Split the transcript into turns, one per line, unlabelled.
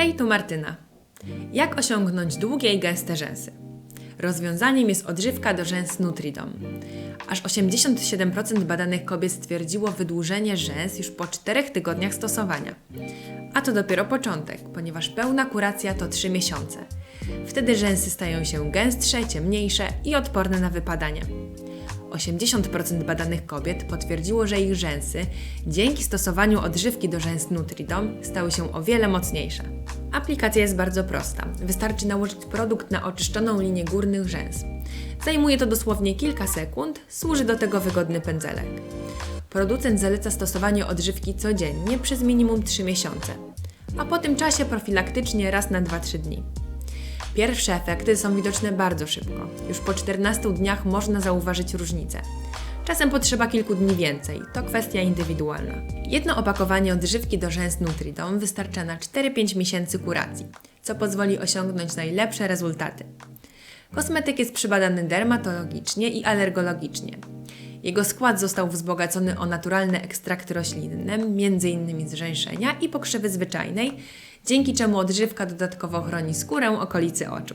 Hej, tu Martyna. Jak osiągnąć długie i gęste rzęsy? Rozwiązaniem jest odżywka do rzęs Nutridom. Aż 87% badanych kobiet stwierdziło wydłużenie rzęs już po 4 tygodniach stosowania. A to dopiero początek, ponieważ pełna kuracja to 3 miesiące. Wtedy rzęsy stają się gęstsze, ciemniejsze i odporne na wypadanie. 80% badanych kobiet potwierdziło, że ich rzęsy dzięki stosowaniu odżywki do rzęs Nutridom stały się o wiele mocniejsze. Aplikacja jest bardzo prosta. Wystarczy nałożyć produkt na oczyszczoną linię górnych rzęs. Zajmuje to dosłownie kilka sekund, służy do tego wygodny pędzelek. Producent zaleca stosowanie odżywki codziennie przez minimum 3 miesiące, a po tym czasie profilaktycznie raz na 2-3 dni. Pierwsze efekty są widoczne bardzo szybko. Już po 14 dniach można zauważyć różnicę. Czasem potrzeba kilku dni więcej, to kwestia indywidualna. Jedno opakowanie odżywki do rzęs Nutridom wystarcza na 4-5 miesięcy kuracji, co pozwoli osiągnąć najlepsze rezultaty. Kosmetyk jest przybadany dermatologicznie i alergologicznie. Jego skład został wzbogacony o naturalne ekstrakty roślinne, m.in. z żeńszenia i pokrzywy zwyczajnej, dzięki czemu odżywka dodatkowo chroni skórę okolicy oczu.